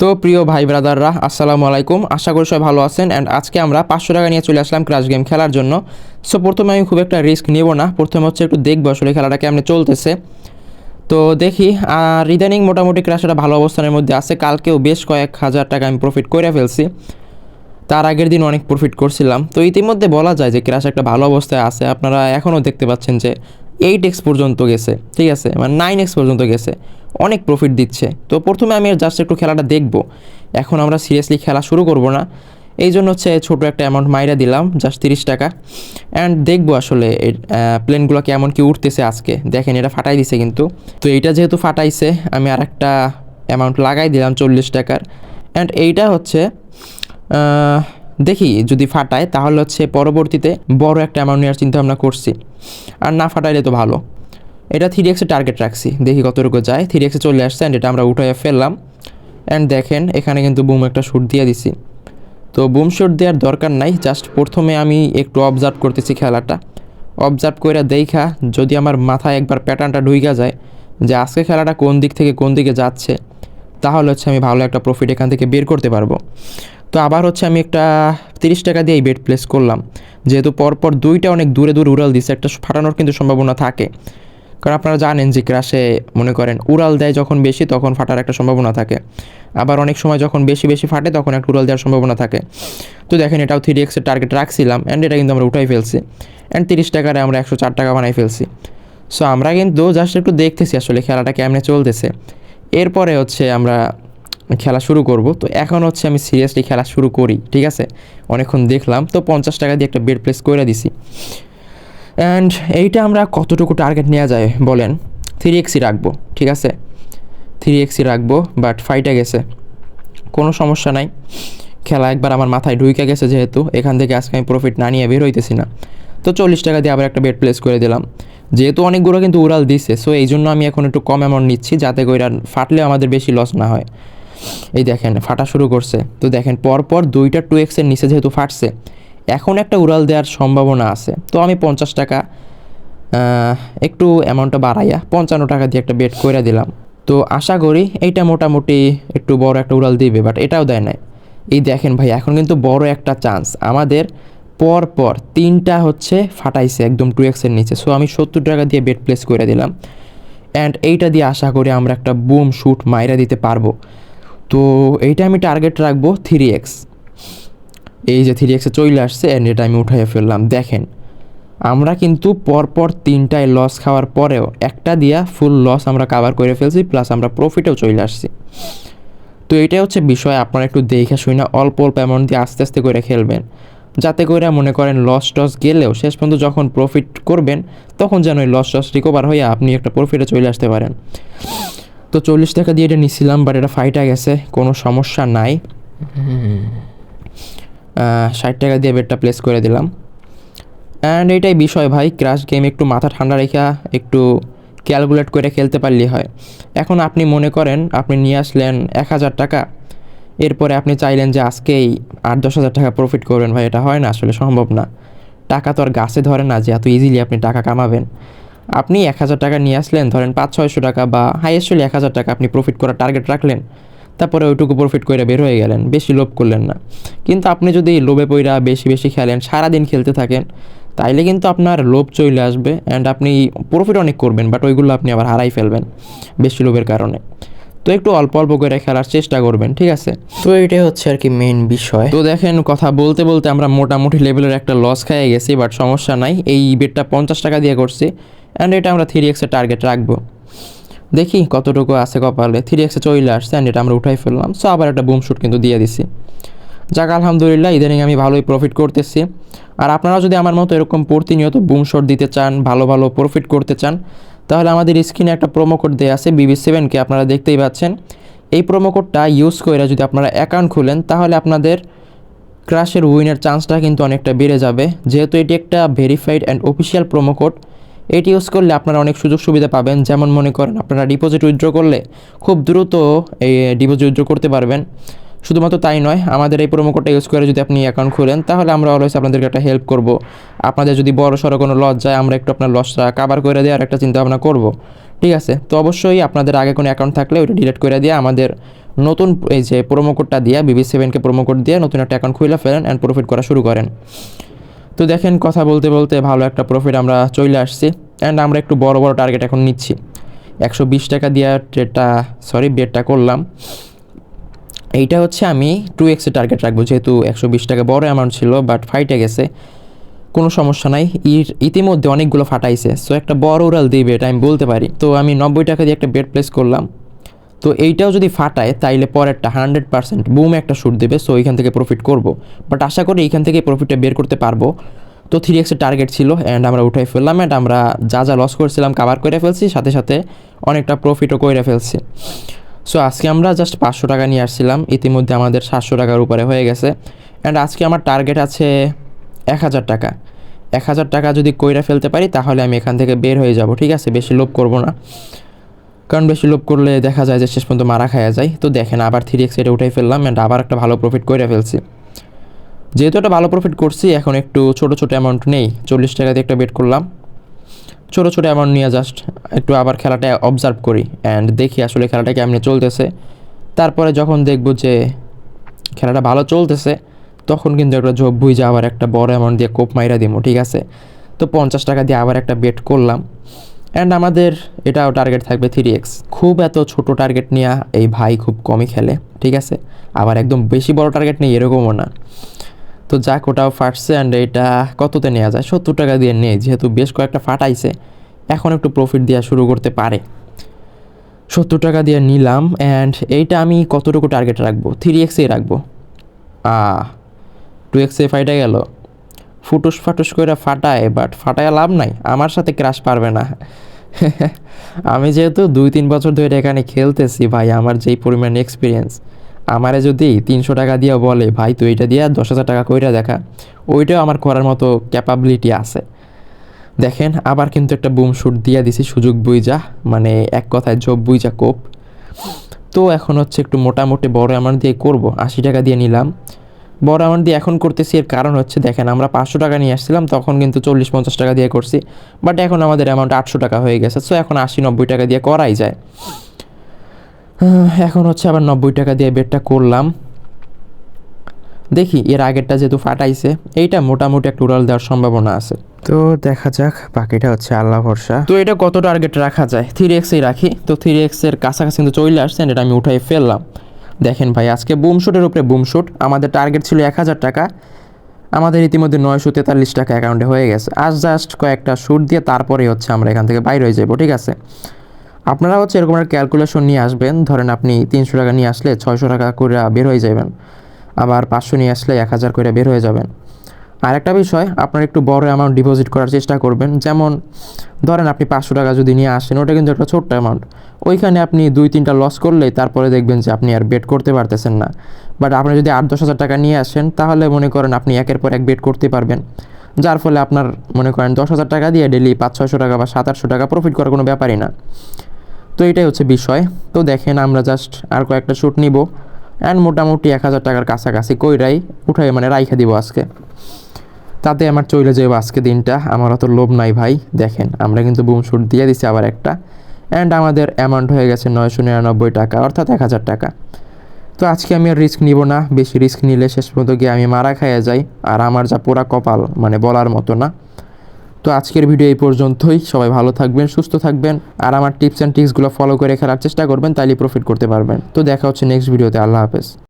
তো প্রিয় ভাই ব্রাদাররা, আসসালামু আলাইকুম। আশা করি সবাই ভালো আছেন। অ্যান্ড আজকে আমরা পাঁচশো টাকা নিয়ে চলে আসলাম ক্রাশ গেম খেলার জন্য। সো প্রথমে আমি খুব একটা রিস্ক নেব না। প্রথমে হচ্ছে একটু দেখব আসলে খেলাটা কেমন চলতেছে। তো দেখি, আর ইদানিং মোটামুটি ক্রাশটা ভালো অবস্থানের মধ্যে আছে। কালকেও বেশ কয়েক হাজার টাকা আমি প্রফিট করে ফেলছি। তার আগের দিন অনেক প্রফিট করছিলাম। তো ইতিমধ্যে বলা যায় যে ক্রাশ একটা ভালো অবস্থায় আছে। আপনারা এখনও দেখতে পাচ্ছেন যে এইট এক্স পর্যন্ত গেছে, ঠিক আছে? মানে নাইন এক্স পর্যন্ত গেছে। অনেক প্রফিট দিচ্ছে। তো প্রথমে আমি জাস্ট একটু খেলাটা দেখব। এখন আমরা সিরিয়াসলি খেলা শুরু করব না। এই জন্য হচ্ছে ছোটো একটা অ্যামাউন্ট মাইরা দিলাম জাস্ট তিরিশ টাকা। অ্যান্ড দেখব আসলে প্লেনগুলো কেমন, কি উঠতেছে আজকে। দেখেন, এটা ফাটাই দিছে কিন্তু। তো এইটা যেহেতু ফাটাইছে, আমি আর একটা অ্যামাউন্ট লাগাই দিলাম চল্লিশ টাকার। অ্যান্ড এইটা হচ্ছে দেখি যদি ফাটায় তাহলে হচ্ছে পরবর্তীতে বড় একটা অ্যামাউন্ট নেওয়ার চিন্তা ভাবনা করছি। আর না ফাটাইলে তো ভালো। এটা থ্রি এক্সে টার্গেট রাখছি। দেখি কতটুকু যায়। থ্রি এক্সে চলে আসছে অ্যান্ড এটা আমরা উঠাই ফেললাম। অ্যান্ড দেখেন, এখানে কিন্তু বুম একটা শ্যুট দিয়ে দিছি। তো বুম শট দেওয়ার দরকার নাই। জাস্ট প্রথমে আমি একটু অবজার্ভ করতেছি খেলাটা। অবজার্ভ করে দেখা, যদি আমার মাথায় একবার প্যাটার্নটা ঢুইকা যায় যে আজকে খেলাটা কোন দিক থেকে কোন দিকে যাচ্ছে, তাহলে হচ্ছে আমি ভালো একটা প্রফিট এখান থেকে বের করতে পারব। তো আবার হচ্ছে আমি একটা তিরিশ টাকা দিয়ে এই বেড প্লেস করলাম। যেহেতু পরপর দুইটা অনেক দূরে দূরে উড়াল দিছে, একটা ফাটানোর কিন্তু সম্ভাবনা থাকে। কারণ আপনারা জানেন যে ক্রাশে মনে করেন উড়াল দেয় যখন বেশি, তখন ফাটার একটা সম্ভাবনা থাকে। আবার অনেক সময় যখন বেশি বেশি ফাটে, তখন একটা উড়াল দেওয়ার সম্ভাবনা থাকে। তো দেখেন এটাও থ্রি এক্সের টার্গেট রাখছিলাম অ্যান্ড এটা কিন্তু আমরা উঠাই ফেলছি। অ্যান্ড তিরিশ টাকারে আমরা একশো চার টাকা বানাই ফেলছি। সো আমরা কিন্তু জাস্ট একটু দেখতেছি আসলে খেলাটা কেমনে চলতেছে। এরপরে হচ্ছে আমরা খেলা শুরু করব। তো এখন হচ্ছে আমি সিরিয়াসলি খেলা শুরু করি, ঠিক আছে? অনেকক্ষণ দেখলাম, তো পঞ্চাশ টাকা দিয়ে একটা বেড প্লেস করে দিছি। অ্যান্ড এইটা আমরা কতটুকু টার্গেট নেওয়া যায় বলেন? থ্রি এক্সি রাখব, ঠিক আছে? থ্রি এক্সি রাখব বাট ফাইটে গেছে। কোনো সমস্যা নাই। খেলা একবার আমার মাথায় ঢুইকে গেছে যেহেতু, এখান থেকে আজকে আমি প্রফিট না নিয়ে বের হইতেছি না। তো চল্লিশ টাকা দিয়ে আবার একটা বেড প্লেস করে দিলাম। যেহেতু অনেকগুলো কিন্তু উড়াল দিছে সো এই জন্য আমি এখন একটু কম অ্যামাউন্ট নিচ্ছি, যাতে করে আর ফাটলেও আমাদের বেশি লস না হয়। এই দেখেন, ফাটা শুরু করছে। তো দেখেন, পরপর দুইটা টু এক্সের নিচে যেহেতু ফাটছে, এখন একটা উড়াল দেওয়ার সম্ভাবনা আছে। তো আমি পঞ্চাশ টাকা একটু অ্যামাউন্টটা বাড়াইয়া পঞ্চান্ন টাকা দিয়ে একটা বেড করে দিলাম। তো আশা করি এইটা মোটামুটি একটু বড় একটা উড়াল দিবে বাট এটাও দেয় নাই। এই দেখেন ভাই, এখন কিন্তু বড় একটা চান্স আমাদের পর পর তিনটা হচ্ছে ফাটাইছে একদম টু এক্সের নিচে। সো আমি সত্তর টাকা দিয়ে বেড প্লেস করে দিলাম। অ্যান্ড এইটা দিয়ে আশা করি আমরা একটা বুম শুট মাইরা দিতে পারব। তো এইটা আমি টার্গেট রাখব থ্রি এক্স এই যে থ্রি এক্সে চলে আসছে অ্যান্ড এটা আমি উঠাইয়ে ফেললাম। দেখেন, আমরা কিন্তু পরপর তিনটায় লস খাওয়ার পরেও একটা দিয়া ফুল লস আমরা কাভার করে ফেলছি প্লাস আমরা প্রফিটেও চলে আসছি। তো এটাই হচ্ছে বিষয়, আপনারা একটু দেখে শুনে অল্প অল্প অ্যামাউন্ট দিয়ে আস্তে আস্তে করে খেলবেন। যাতে করে মনে করেন লস টস গেলেও শেষ পর্যন্ত যখন প্রফিট করবেন, তখন যেন ওই লস টস রিকভার হয়ে আপনি একটা প্রফিটে চলে আসতে পারেন। তো চল্লিশ টাকা দিয়ে এটা নিছিলাম বাট এটা ফাইটা গেছে, কোনো সমস্যা নাই। ষাট টাকা দিয়ে বেডটা প্লেস করে দিলাম। অ্যান্ড এইটাই বিষয় ভাই ক্রাশ গেম একটু মাথা ঠান্ডা রেখা, একটু ক্যালকুলেট করে খেলতে পারলে হয়। এখন আপনি মনে করেন, আপনি নিয়ে আসলেন এক হাজার টাকা, এরপরে আপনি চাইলেন যে আজকেই আট দশ হাজার টাকা প্রফিট করবেন ভাই, এটা হয় না, আসলে সম্ভব না। টাকা তো আর গাছে ধরে না যে এত ইজিলি আপনি টাকা কামাবেন। আপনি এক হাজার টাকা নিয়ে আসলেন ধরেন পাঁচ ছয়শো টাকা বা হাইয়েস্ট হলে এক হাজার টাকা আপনি প্রফিট করার টার্গেট রাখলেন তারপরে ওইটুকু প্রফিট করে বের হয়ে গেলেন বেশি লোভ করলেন না। কিন্তু আপনি যদি লোভে পইরা বেশি বেশি খেলেন সারাদিন খেলতে থাকেন তাইলে কিন্তু আপনার লোভ চলে আসবে অ্যান্ড আপনি প্রফিট অনেক করবেন বাট ওইগুলো আপনি আবার হারাই ফেলবেন বেশি লোভের কারণে। তো একটু অল্প অল্প করে খেলার চেষ্টা করবেন ঠিক আছে? তো এটাই হচ্ছে আর কি মেইন বিষয়। তো দেখেন কথা বলতে বলতে আমরা মোটামুটি লেভেলের একটা লস খেয়ে গেছি বাট সমস্যা নাই। এই বেডটা পঞ্চাশ টাকা দিয়ে করছি। অ্যান্ড এটা আমরা থ্রি এক্সের টার্গেট রাখব। দেখি কতটুকু আছে কপালে। থ্রি এক্সে চলে আসছে অ্যান্ড এটা আমরা উঠাই ফেললাম। সো আবার একটা বুম শুট কিন্তু দিয়ে দিছি। যাক, আলহামদুলিল্লাহ, ইদানিং আমি ভালোই প্রফিট করতেছি। আর আপনারা যদি আমার মতো এরকম প্রতিনিয়ত বুম শট দিতে চান, ভালো ভালো প্রফিট করতে চান, তাহলে আমাদের স্ক্রিনে একটা প্রোমো কোড দেওয়া আছে বিবি সেভেনকে আপনারা দেখতেই পাচ্ছেন। এই প্রোমো কোডটা ইউজ করে যদি আপনারা অ্যাকাউন্ট খুলেন, তাহলে আপনাদের ক্রাশের উইনের চান্সটা কিন্তু অনেকটা বেড়ে যাবে। যেহেতু এটি একটা verified and official promo code এটি ইউজ করলে আপনারা অনেক সুযোগ সুবিধা পাবেন। যেমন মনে করেন আপনারা ডিপোজিট উইথড্র করলে খুব দ্রুত এই ডিপোজিট উইথড্র করতে পারবেন। শুধুমাত্র তাই নয়, আমাদের এই প্রোমো কোডটা ইউজ করে যদি আপনি অ্যাকাউন্ট খুলেন, তাহলে আমরা অলওয়েজ আপনাদেরকে একটা হেল্প করব। আপনাদের যদি বড় সড়ো কোনো লস যায়, আমরা একটু আপনার লসটা কাভার করে দেওয়ার একটা চিন্তা ভাবনা করব। ঠিক আছে? তো অবশ্যই আপনাদের আগে কোনো অ্যাকাউন্ট থাকলে ওইটা ডিলিট করে দিয়ে আমাদের নতুন এই যে প্রোমো কোডটা দিয়ে বিবি সেভেনকে প্রোমো কোড দিয়ে নতুন একটা অ্যাকাউন্ট খুলে ফেলেন অ্যান্ড প্রফিট করা শুরু করেন। তো দেখেন, কথা বলতে বলতে ভালো একটা প্রফিট আমরা চলে আসছি অ্যান্ড আমরা একটু বড় বড় টার্গেট এখন নিচ্ছি। একশো বিশ টাকা দিয়ে ট্রেডটা সরি বেডটা করলাম। এইটা হচ্ছে আমি টু এক্সের টার্গেট রাখব, যেহেতু একশো বিশ টাকা বড় অ্যামাউন্ট ছিল বাট ফাইটে গেছে। কোনো সমস্যা নাই। ইতিমধ্যে অনেকগুলো ফাটাইছে। সো একটা বড় উড়াল দিবে এটা আমি বলতে পারি। তো আমি নব্বই টাকা দিয়ে একটা বেড প্লেস করলাম। তো এইটাও যদি ফাটায়, তাইলে পরেরটা হান্ড্রেড পার্সেন্ট বুম একটা শ্যুট দেবে সো এইখান থেকে প্রফিট করব। বাট আশা করি এইখান থেকে প্রফিটটা বের করতে পারব। তো থ্রি এক্সের টার্গেট ছিল অ্যান্ড আমরা উঠাই ফেললাম অ্যান্ড আমরা যা যা লস করেছিলাম কাভার করে ফেলছি, সাথে সাথে অনেকটা প্রফিটও করে ফেলছি। সো আজকে আমরা জাস্ট পাঁচশো টাকা নিয়ে আসছিলাম, ইতিমধ্যে আমাদের সাতশো টাকার উপরে হয়ে গেছে। অ্যান্ড আজকে আমার টার্গেট আছে এক হাজার টাকা। এক হাজার টাকা যদি কইরা ফেলতে পারি, তাহলে আমি এখান থেকে বের হয়ে যাব, ঠিক আছে? বেশি লোভ করব না। কারণ বেশি লোভ করলে দেখা যায় যে শেষ পর্যন্ত মারা খাওয়া যায়। তো দেখেন, আবার থ্রি এক্স এটা উঠাই ফেললাম অ্যান্ড আবার একটা ভালো প্রফিট করে ফেলছি। যেহেতু একটা ভালো প্রফিট করছি, এখন একটু ছোটো ছোটো অ্যামাউন্ট নেই। চল্লিশ টাকা দিয়ে একটা বেট করলাম। ছোটো ছোটো অ্যামাউন্ট নিয়ে জাস্ট একটু আবার খেলাটা অবজার্ভ করি অ্যান্ড দেখি আসলে খেলাটা কেমনি চলতেছে। তারপরে যখন দেখব যে খেলাটা ভালো চলতেছে, তখন কিন্তু একটা ঝোপ বুঝে আবার একটা বড় অ্যামাউন্ট দিয়ে কোপ মাইরা দিব ঠিক আছে? তো পঞ্চাশ টাকা দিয়ে আবার একটা বেট করলাম। অ্যান্ড আমাদের এটাও টার্গেট থাকবে থ্রি এক্স খুব এত ছোট টার্গেট নিয়ে এই ভাই খুব কমই খেলে, ঠিক আছে? আবার একদম বেশি বড় টার্গেট নেই, এরকমও না। তো যাক, ওটাও ফাটছে অ্যান্ড এটা কততে নেওয়া যায়? সত্তর টাকা দিয়ে নেই, যেহেতু বেশ কয়েকটা ফাটাইছে, এখন একটু প্রফিট দেওয়া শুরু করতে পারে। সত্তর টাকা দিয়ে নিলাম অ্যান্ড এইটা আমি কতটুকু টার্গেট রাখব? থ্রি এক্সেই রাখব। আ টু এক্সে ফাইটা গেল। ফুটুস ফাটুস করে ফাটায় বাট ফাটায় লাভ নাই। আমার সাথে ক্রাশ পারবে না। আমি যেহেতু দুই তিন বছর ধরে এখানে খেলতেছি ভাই, আমার যেই পরিমাণ এক্সপিরিয়েন্স আমারে যদি তিনশো টাকা দিয়ে বলে, ভাই, তুই এটা দিয়ে দশ হাজার টাকা কইরা দেখা। ওইটাও আমার করার মতো ক্যাপাবিলিটি আছে। দেখেন, আবার কিন্তু একটা বুম শুট দিয়ে দিছি, সুযোগ বুইজা মানে এক কথায় জব বুইজা কোপ। তো এখন হচ্ছে একটু মোটামুটি বড় অ্যামাউন্ট দিয়ে করব, আশি টাকা দিয়ে নিলাম। বড় অ্যামাউন্ট দিয়ে এখন করতেছি এর কারণ হচ্ছে দেখেন আমরা পাঁচশো টাকা নিয়ে আসছিলাম তখন কিন্তু চল্লিশ পঞ্চাশ টাকা দিয়ে করছি বাট এখন আমাদের অ্যামাউন্ট আটশো টাকা হয়ে গেছে সো এখন আশি নব্বই টাকা দিয়ে করাই যায়। এখন হচ্ছে আবার নব্বই টাকা দিয়ে বেডটা করলাম। দেখি এর আগেরটা যেহেতু ফাটাইছে এইটা মোটামুটি একটা উড়াল দেওয়ার সম্ভাবনা আছে। তো দেখা যাক বাকিটা হচ্ছে আল্লাহ ভরসা। তো এটা কত টার্গেট রাখা যায়? থ্রি এক্সেই রাখি তো থ্রি এক্সের কাছাকাছি কিন্তু চলে আসছে এটা আমি উঠাই ফেললাম। দেখেন ভাই, আজকে বুমশুটের উপরে বুমশুট আমাদের টার্গেট ছিল এক হাজার টাকা। আমাদের ইতিমধ্যে নয়শো তেতাল্লিশ টাকা অ্যাকাউন্টে হয়ে গেছে। আজ জাস্ট কয়েকটা শুট দিয়ে তারপরে হচ্ছে আমরা এখান থেকে বাইরে হয়ে যাব, ঠিক আছে? আপনারা হচ্ছে এরকম একটা ক্যালকুলেশন নিয়ে আসবেন। ধরেন আপনি তিনশো টাকা নিয়ে আসলে ছয়শো টাকা করে বের হয়ে যাবেন। আবার পাঁচশো নিয়ে আসলে এক হাজার করে বের হয়ে যাবেন। আর একটা বিষয়, আপনার একটু বড় অ্যামাউন্ট ডিপোজিট করার চেষ্টা করবেন। যেমন, ধরেন আপনি পাঁচশো টাকা যদি নিয়ে আসেন, ওটা কিন্তু একটা ছোট্ট অ্যামাউন্ট ওইখানে আপনি দুই তিনটা লস করলেই তারপরে দেখবেন যে আপনি আর বেট করতে পারতেছেন না। বাট আপনি যদি আট দশ হাজার টাকা নিয়ে আসেন, তাহলে মনে করেন আপনি একের পর এক বেট করতে পারবেন। যার ফলে আপনার মনে করেন দশ হাজার টাকা দিয়ে ডেলি পাঁচ, ছয়শো টাকা বা সাত, আটশো টাকা প্রফিট করার কোনো ব্যাপারই না। তো এটাই হচ্ছে বিষয়। তো দেখেন, আমরা জাস্ট আর কয়েকটা শ্যুট নিব। অ্যান্ড মোটামুটি এক হাজার টাকার কাছাকাছি কইরাই উঠাই মানে রাইখা দিব আজকে। তাতে আমার চলে যাবে আজকে দিনটা। আমার অত লোভ নাই ভাই, দেখেন, আমরা কিন্তু বুম শুট দিয়ে দিছি আবার একটা। অ্যান্ড আমাদের অ্যামাউন্ট হয়ে গেছে নয়শো নিরানব্বই টাকা, অর্থাৎ এক হাজার টাকা। তো আজকে আমি আর রিস্ক নিব না, বেশি রিস্ক নিলে শেষ পর্যন্ত গিয়ে আমি মারা খাইয়া যাই, আর আমার যা পোড়া কপাল মানে বলার মতো না। তো আজকের ভিডিও এই পর্যন্তই, সবাই ভালো থাকবেন, সুস্থ থাকবেন, আর আমার টিপস অ্যান্ড ট্রিক্সগুলো ফলো করে খেলার চেষ্টা করবেন তাইলে প্রফিট করতে পারবেন। তো দেখা হচ্ছে নেক্সট ভিডিওতে আল্লাহ হাফেজ।